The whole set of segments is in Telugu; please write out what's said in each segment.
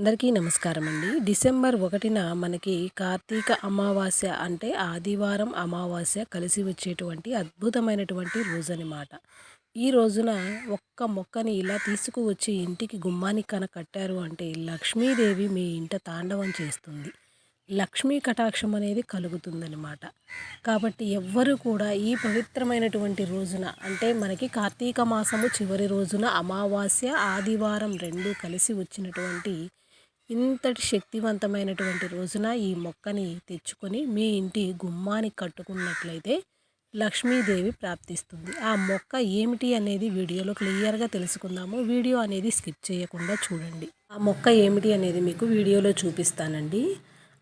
అందరికీ నమస్కారం అండి. డిసెంబర్ ఒకటిన మనకి కార్తీక అమావాస్య అంటే ఆదివారం అమావాస్య కలిసి వచ్చేటువంటి అద్భుతమైనటువంటి రోజు అనమాట ఈ రోజున ఒక్క మొక్కని ఇలా తీసుకువచ్చి ఇంటికి గుమ్మానికి కన కట్టారు అంటే లక్ష్మీదేవి మీ ఇంట తాండవం చేస్తుంది. లక్ష్మీ కటాక్షం అనేది కలుగుతుందనమాట కాబట్టి ఎవ్వరు కూడా ఈ పవిత్రమైనటువంటి రోజున అంటే మనకి కార్తీక మాసము చివరి రోజున అమావాస్య ఆదివారం రెండు కలిసి వచ్చినటువంటి ఇంతటి శక్తివంతమైనటువంటి రోజున ఈ మొక్కని తెచ్చుకొని మీ ఇంటి గుమ్మానికి కట్టుకున్నట్లయితే లక్ష్మీదేవి ప్రాప్తిస్తుంది. ఆ మొక్క ఏమిటి అనేది వీడియోలో క్లియర్గా తెలుసుకుందాము. వీడియో అనేది స్కిప్ చేయకుండా చూడండి. ఆ మొక్క ఏమిటి అనేది మీకు వీడియోలో చూపిస్తానండి.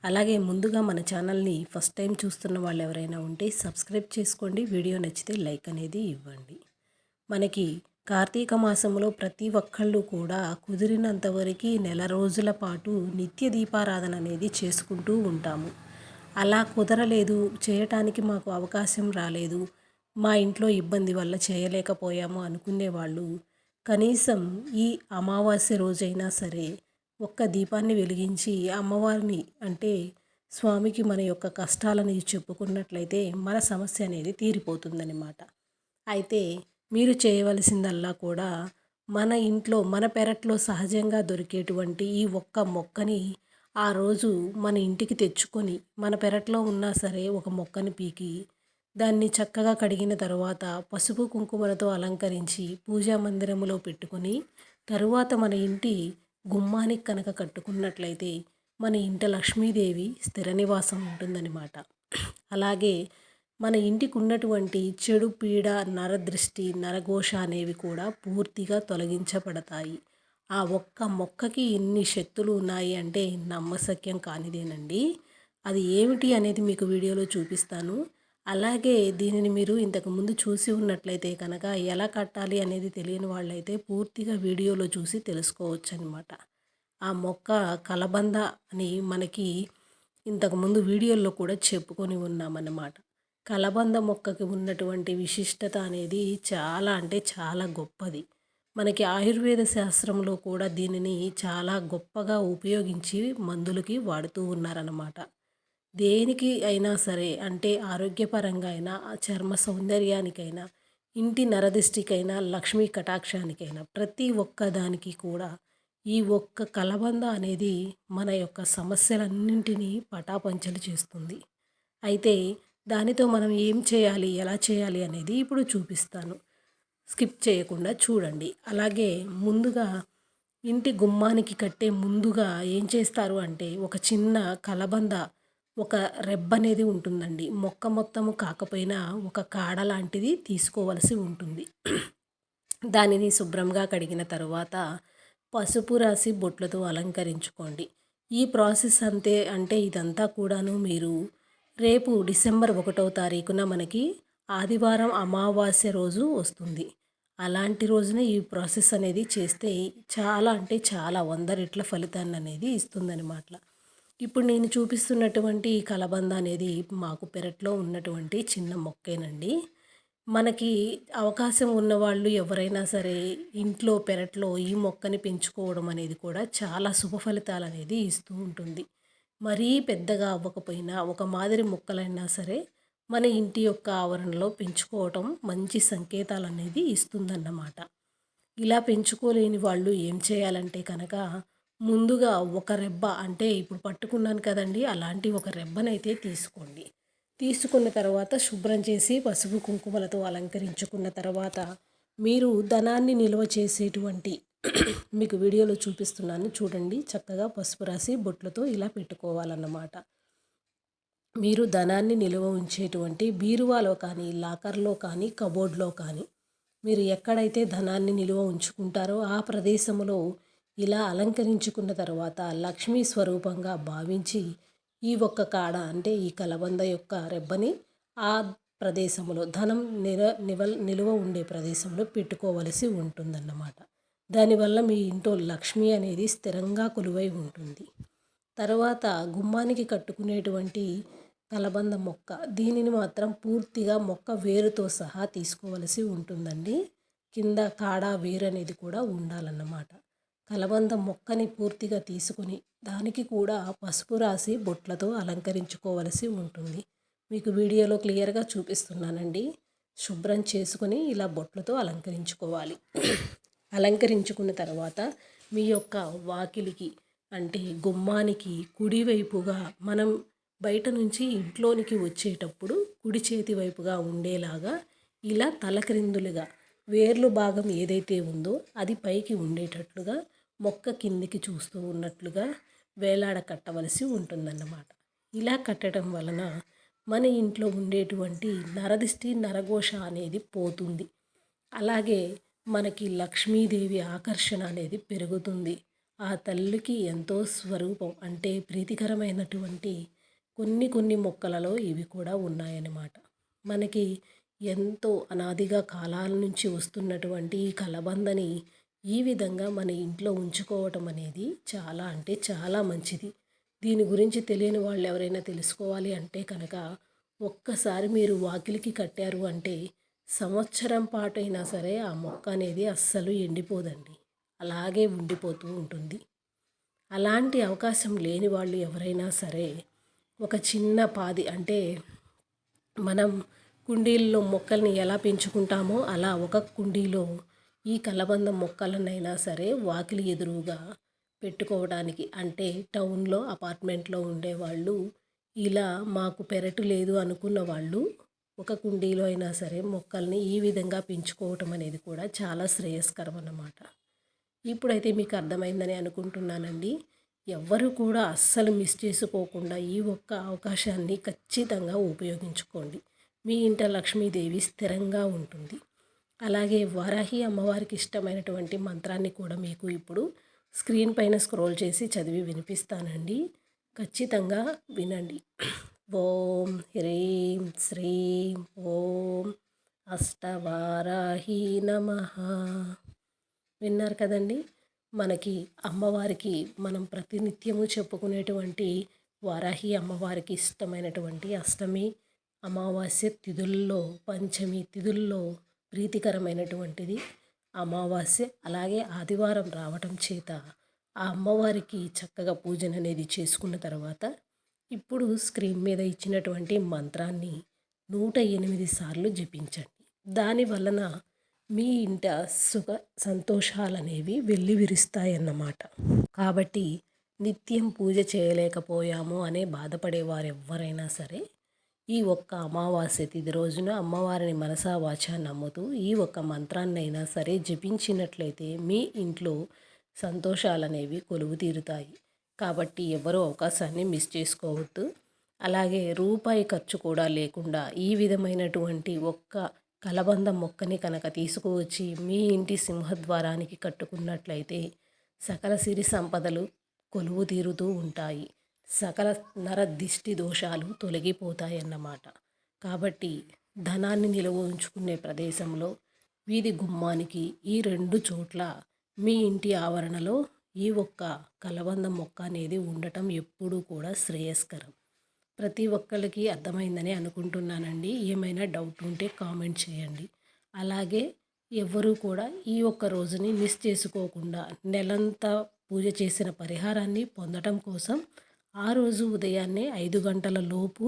అలాగే ముందుగా మన ఛానల్ని ఫస్ట్ టైం చూస్తున్న వాళ్ళు ఎవరైనా ఉంటే సబ్స్క్రైబ్ చేసుకోండి. వీడియో నచ్చితే లైక్ అనేది ఇవ్వండి. మనకి కార్తీక మాసంలో ప్రతి ఒక్కళ్ళు కూడా కుదిరినంత వరకు నెల రోజుల పాటు నిత్య దీపారాధన అనేది చేసుకుంటూ ఉంటాము. అలా కుదరలేదు చేయటానికి మాకు అవకాశం రాలేదు మా ఇంట్లో ఇబ్బంది వల్ల చేయలేకపోయాము అనుకునే వాళ్ళు కనీసం ఈ అమావాస్య రోజైనా సరే ఒక్క దీపాన్ని వెలిగించి అమ్మవారిని అంటే స్వామికి మన యొక్క కష్టాలని చెప్పుకున్నట్లయితే మన సమస్య అనేది తీరిపోతుందన్నమాట. అయితే మీరు చేయవలసిందల్లా కూడా మన ఇంట్లో మన పెరట్లో సహజంగా దొరికేటువంటి ఈ ఒక్క మొక్కని ఆ రోజు మన ఇంటికి తెచ్చుకొని మన పెరట్లో ఉన్నా సరే ఒక మొక్కని పీకి దాన్ని చక్కగా కడిగిన తర్వాత పసుపు కుంకుమలతో అలంకరించి పూజా మందిరములో పెట్టుకొని తరువాత మన ఇంటి గుమ్మానికి కనుక కట్టుకున్నట్లయితే మన ఇంట లక్ష్మీదేవి స్థిర నివాసం ఉంటుందన్నమాట. అలాగే మన ఇంటికి ఉన్నటువంటి చెడు పీడ నరదృష్టి నరఘోష అనేవి కూడా పూర్తిగా తొలగించబడతాయి. ఆ ఒక్క మొక్కకి ఎన్ని శక్తులు ఉన్నాయి అంటే నమ్మశక్యం కానిదేనండి. అది ఏమిటి అనేది మీకు వీడియోలో చూపిస్తాను. అలాగే దీనిని మీరు ఇంతకుముందు చూసి ఉన్నట్లయితే కనుక ఎలా కట్టాలి అనేది తెలియని వాళ్ళైతే పూర్తిగా వీడియోలో చూసి తెలుసుకోవచ్చు అనమాట ఆ మొక్క కలబంద అని మనకి ఇంతకుముందు వీడియోల్లో కూడా చెప్పుకొని ఉన్నామన్నమాట. కలబంద మొక్కకి ఉన్నటువంటి విశిష్టత అనేది చాలా అంటే చాలా గొప్పది. మనకి ఆయుర్వేద శాస్త్రంలో కూడా దీనిని చాలా గొప్పగా ఉపయోగించి మందులకి వాడుతూ ఉన్నారన్నమాట. దేనికి అయినా సరే అంటే ఆరోగ్యపరంగా అయినా చర్మ సౌందర్యానికైనా ఇంటి నరదిష్టికైనా లక్ష్మీ కటాక్షానికైనా ప్రతి ఒక్క దానికి కూడా ఈ ఒక్క కలబంద అనేది మన యొక్క సమస్యలన్నింటినీ పటాపంచలు చేస్తుంది. అయితే దానితో మనం ఏం చేయాలి ఎలా చేయాలి అనేది ఇప్పుడు చూపిస్తాను. స్కిప్ చేయకుండా చూడండి. అలాగే ముందుగా ఇంటి గుమ్మానికి కట్టే ముందుగా ఏం చేస్తారు అంటే ఒక చిన్న కలబంద ఒక రెబ్బ అనేది ఉంటుందండి. మొక్క మొత్తము కాకపోయినా ఒక కాడ లాంటిది తీసుకోవలసి ఉంటుంది. దానిని శుభ్రంగా కడిగిన తర్వాత పసుపు రాసి బొట్లతో అలంకరించుకోండి. ఈ ప్రాసెస్ అంతే అంటే ఇదంతా కూడాను మీరు రేపు డిసెంబర్ ఒకటో తారీఖున మనకి ఆదివారం అమావాస్య రోజు వస్తుంది. అలాంటి రోజున ఈ ప్రాసెస్ అనేది చేస్తే చాలా అంటే చాలా వంద రెట్ల ఫలితాన్ని అనేది ఇస్తుందన్నమాట. ఇప్పుడు నేను చూపిస్తున్నటువంటి ఈ కలబంద అనేది మాకు పెరట్లో ఉన్నటువంటి చిన్న మొక్కేనండి. మనకి అవకాశం ఉన్నవాళ్ళు ఎవరైనా సరే ఇంట్లో పెరట్లో ఈ మొక్కని పెంచుకోవడం అనేది కూడా చాలా శుభ ఫలితాలు అనేది ఇస్తూ ఉంటుంది. మరీ పెద్దగా అవ్వకపోయినా ఒక మాదిరి మొక్కలైనా సరే మన ఇంటి యొక్క ఆవరణలో పెంచుకోవటం మంచి సంకేతాలు అనేది ఇస్తుందన్నమాట. ఇలా పెంచుకోలేని వాళ్ళు ఏం చేయాలంటే కనుక ముందుగా ఒక రెబ్బ అంటే ఇప్పుడు పట్టుకున్నాను కదండి అలాంటి ఒక రెబ్బనైతే తీసుకోండి. తీసుకున్న తర్వాత శుభ్రం చేసి పసుపు కుంకుమలతో అలంకరించుకున్న తర్వాత మీరు ధనాన్ని నిల్వ చేసేటువంటి మీకు వీడియోలో చూపిస్తున్నాను. చూడండి. చక్కగా పసుపు రాసి బొట్లతో ఇలా పెట్టుకోవాలన్నమాట. మీరు ధనాన్ని నిలువ ఉంచేటువంటి బీరువాలో కానీ లాకర్లో కానీ కబోర్డ్లో కానీ మీరు ఎక్కడైతే ధనాన్ని నిలువ ఉంచుకుంటారో ఆ ప్రదేశంలో ఇలా అలంకరించుకున్న తర్వాత లక్ష్మీ స్వరూపంగా భావించి ఈ ఒక్క కాడ అంటే ఈ కలబంద యొక్క రెబ్బని ఆ ప్రదేశంలో ధనం నిల నివల్ నిలువ ఉండే ప్రదేశంలో పెట్టుకోవలసి ఉంటుందన్నమాట. దానివల్ల మీ ఇంట్లో లక్ష్మి అనేది స్థిరంగా కొలువై ఉంటుంది. తర్వాత గుమ్మానికి కట్టుకునేటువంటి కలబంద మొక్క దీనిని మాత్రం పూర్తిగా మొక్క వేరుతో సహా తీసుకోవలసి ఉంటుందండి. కింద కాడ వేరు అనేది కూడా ఉండాలన్నమాట. కలబంద మొక్కని పూర్తిగా తీసుకుని దానికి కూడా పసుపు రాసి బొట్లతో అలంకరించుకోవలసి ఉంటుంది. మీకు వీడియోలో క్లియర్గా చూపిస్తున్నానండి. శుభ్రం చేసుకుని ఇలా బొట్లతో అలంకరించుకోవాలి. అలంకరించుకున్న తర్వాత మీ యొక్క వాకిలికి అంటే గుమ్మానికి కుడివైపుగా మనం బయట నుంచి ఇంట్లోనికి వచ్చేటప్పుడు కుడి చేతి వైపుగా ఉండేలాగా ఇలా తలక్రిందులుగా వేర్లు భాగం ఏదైతే ఉందో అది పైకి ఉండేటట్లుగా మొక్క కిందికి చూస్తూ ఉన్నట్లుగా వేలాడ కట్టవలసి ఉంటుందన్నమాట. ఇలా కట్టడం వలన మన ఇంట్లో ఉండేటువంటి నరదిష్టి నరఘోష అనేది పోతుంది. అలాగే మనకి లక్ష్మీదేవి ఆకర్షణ అనేది పెరుగుతుంది. ఆ తల్లికి ఎంతో స్వరూపం అంటే ప్రీతికరమైనటువంటి కొన్ని కొన్ని మొక్కలలో ఇవి కూడా ఉన్నాయన్నమాట. మనకి ఎంతో అనాదిగా కాలాల నుంచి వస్తున్నటువంటి ఈ కలబందని ఈ విధంగా మన ఇంట్లో ఉంచుకోవటం అనేది చాలా అంటే చాలా మంచిది. దీని గురించి తెలియని వాళ్ళు ఎవరైనా తెలుసుకోవాలి అంటే కనుక ఒక్కసారి మీరు వాకిలికి కట్టారు అంటే సంవత్సరం పాటైనా సరే ఆ మొక్క అనేది అస్సలు ఎండిపోదండి. అలాగే ఉండిపోతూ ఉంటుంది. అలాంటి అవకాశం లేని వాళ్ళు ఎవరైనా సరే ఒక చిన్న పాది అంటే మనం కుండీల్లో మొక్కల్ని ఎలా పెంచుకుంటామో అలా ఒక కుండీలో ఈ కలబంద మొక్కలనైనా సరే వాకిలి ఎదురుగా పెట్టుకోవడానికి అంటే టౌన్లో అపార్ట్మెంట్లో ఉండేవాళ్ళు ఇలా మాకు పెరటు లేదు అనుకున్న వాళ్ళు ఒక కుండీలో అయినా సరే మొక్కల్ని ఈ విధంగా పెంచుకోవటం అనేది కూడా చాలా శ్రేయస్కరం అన్నమాట. ఇప్పుడైతే మీకు అర్థమైందని అనుకుంటున్నానండి. ఎవ్వరు కూడా అస్సలు మిస్ చేసుకోకుండా ఈ ఒక్క అవకాశాన్ని ఖచ్చితంగా ఉపయోగించుకోండి. మీ ఇంట లక్ష్మీదేవి స్థిరంగా ఉంటుంది. అలాగే వరాహి అమ్మవారికి ఇష్టమైనటువంటి మంత్రాన్ని కూడా మీకు ఇప్పుడు స్క్రీన్ పైన స్క్రోల్ చేసి చదివి వినిపిస్తానండి. ఖచ్చితంగా వినండి. ఓం హ్రీం శ్రీం ఓం అష్టవారాహి నమ. విన్నారు కదండి? మనకి అమ్మవారికి మనం ప్రతినిత్యము చెప్పుకునేటువంటి వారాహి అమ్మవారికి ఇష్టమైనటువంటి అష్టమి అమావాస్య తిథుల్లో పంచమి తిథుల్లో ప్రీతికరమైనటువంటిది. అమావాస్య అలాగే ఆదివారం రావటం చేత ఆ అమ్మవారికి చక్కగా పూజన అనేది చేసుకున్న తర్వాత ఇప్పుడు స్క్రీన్ మీద ఇచ్చినటువంటి మంత్రాన్ని నూట ఎనిమిది సార్లు జపించండి. దాని వలన మీ ఇంట సుఖ సంతోషాలనేవి వెళ్ళి విరుస్తాయన్నమాట. కాబట్టి నిత్యం పూజ చేయలేకపోయాము అనే బాధపడేవారు ఎవరైనా సరే ఈ ఒక్క అమావాస్య తిది రోజున అమ్మవారిని మనసా వాచ నమ్ముతూ ఈ ఒక్క మంత్రాన్నైనా సరే జపించినట్లయితే మీ ఇంట్లో సంతోషాలనేవి కొలువు తీరుతాయి కాబట్టి ఎవరూ అవకాశాన్ని మిస్ చేసుకోవద్దు. అలాగే రూపాయి ఖర్చు కూడా లేకుండా ఈ విధమైనటువంటి ఒక్క కలబంద మొక్కని కనుక తీసుకువచ్చి మీ ఇంటి సింహద్వారానికి కట్టుకున్నట్లయితే సకల సిరి సంపదలు కొలువు తీరుతూ ఉంటాయి. సకల నర దిష్టి దోషాలు తొలగిపోతాయన్నమాట. కాబట్టి ధనాన్ని నిల్వ ఉంచుకునే ప్రదేశంలో వీధి గుమ్మానికి ఈ రెండు చోట్ల మీ ఇంటి ఆవరణలో ఈ ఒక్క కలబంద మొక్క అనేది ఉండటం ఎప్పుడూ కూడా శ్రేయస్కరం. ప్రతి ఒక్కరికి అర్థమైందని అనుకుంటున్నానండి. ఏమైనా డౌట్ ఉంటే కామెంట్ చేయండి. అలాగే ఎవ్వరూ కూడా ఈ ఒక్క రోజుని మిస్ చేసుకోకుండా నెలంతా పూజ చేసిన పరిహారాన్ని పొందడం కోసం ఆ రోజు ఉదయాన్నే ఐదు గంటల లోపు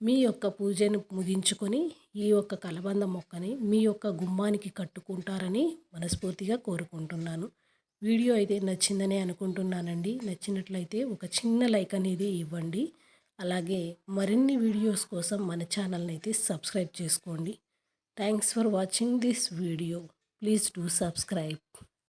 మీ యొక్క పూజను ముగించుకొని ఈ యొక్క కలబంద మొక్కని మీ యొక్క గుమ్మానికి కట్టుకుంటారని మనస్ఫూర్తిగా కోరుకుంటున్నాను. వీడియో అయితే నచ్చిందనే అనుకుంటున్నానండి. నచ్చినట్లయితే ఒక చిన్న లైక్ అనేది ఇవ్వండి. అలాగే మరిన్ని వీడియోస్ కోసం మన ఛానల్ని అయితే సబ్స్క్రైబ్ చేసుకోండి. Thanks for watching this video. Please do subscribe.